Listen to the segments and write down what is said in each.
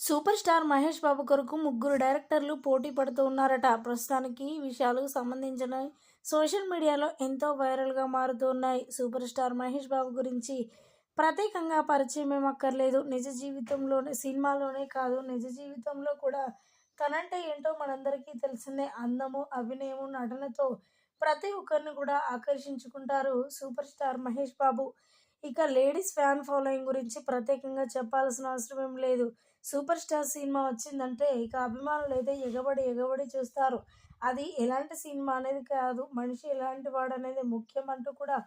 Super star Mahesh బాబు కొరకు ముగ్గురు డైరెక్టర్లు పోటీ పడుతూ ఉన్నారట. ప్రస్తుతానికి ఈ విషయాలకు సంబంధించిన సోషల్ మీడియాలో ఎంతో వైరల్గా మారుతూ ఉన్నాయి. సూపర్ స్టార్ మహేష్ బాబు గురించి ప్రత్యేకంగా పరిచయం ఏమక్కర్లేదు నిజ జీవితంలోనే సినిమాలోనే కాదు నిజ జీవితంలో కూడా తనంటే ఏంటో మనందరికీ తెలిసిందే. అందము అభినయము నటనతో ప్రతి ఒక్కరిని కూడా ఆకర్షించుకుంటారు సూపర్ స్టార్ మహేష్ బాబు. ఇక లేడీస్ ఫ్యాన్ ఫాలోయింగ్ గురించి ప్రత్యేకంగా చెప్పాల్సిన అవసరం ఏం లేదు. సూపర్ స్టార్ సినిమా వచ్చిందంటే ఇక అభిమానులు అయితే ఎగబడి ఎగబడి చూస్తారు. అది ఎలాంటి సినిమా అనేది కాదు. మనిషి ఎలాంటి వాడు అనేది ముఖ్యం అంటూ కూడా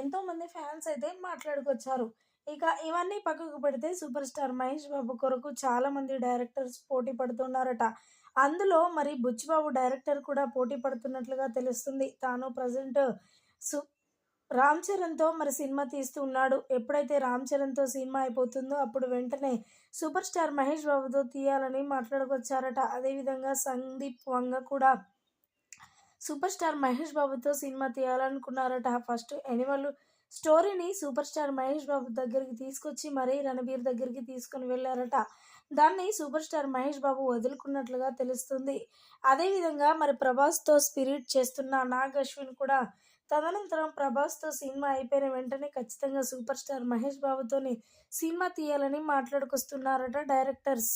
ఎంతోమంది ఫ్యాన్స్ అయితే మాట్లాడుకొచ్చారు. ఇక ఇవన్నీ పక్కకు పెడితే సూపర్ స్టార్ మహేష్ బాబు కొరకు చాలామంది డైరెక్టర్స్ పోటీ పడుతున్నారట. అందులో మరి బుచ్చిబాబు డైరెక్టర్ కూడా పోటీ పడుతున్నట్లుగా తెలుస్తుంది. తాను ప్రజెంట్ సు రామ్ చరణ్తో మరి సినిమా తీస్తూ ఉన్నాడు. ఎప్పుడైతే రామ్ చరణ్తో సినిమా అయిపోతుందో అప్పుడు వెంటనే సూపర్ స్టార్ మహేష్ బాబుతో తీయాలని మాట్లాడుకొచ్చారట. అదేవిధంగా సందీప్ వంగ కూడా సూపర్ స్టార్ మహేష్ బాబుతో సినిమా తీయాలనుకున్నారట. ఫస్ట్ ఎనిమల్ స్టోరీని సూపర్ స్టార్ మహేష్ బాబు దగ్గరికి తీసుకొచ్చి మరీ రణబీర్ దగ్గరికి తీసుకుని వెళ్ళారట. దాన్ని సూపర్ స్టార్ మహేష్ బాబు వదులుకున్నట్లుగా తెలుస్తుంది. అదేవిధంగా మరి ప్రభాస్తో స్పిరిట్ చేస్తున్న నాగ్ అశ్విన్ కూడా తదనంతరం ప్రభాస్తో సినిమా అయిపోయిన వెంటనే ఖచ్చితంగా సూపర్ స్టార్ మహేష్ బాబుతోనే సినిమా తీయాలని మాట్లాడుకొస్తున్నారట డైరెక్టర్స్.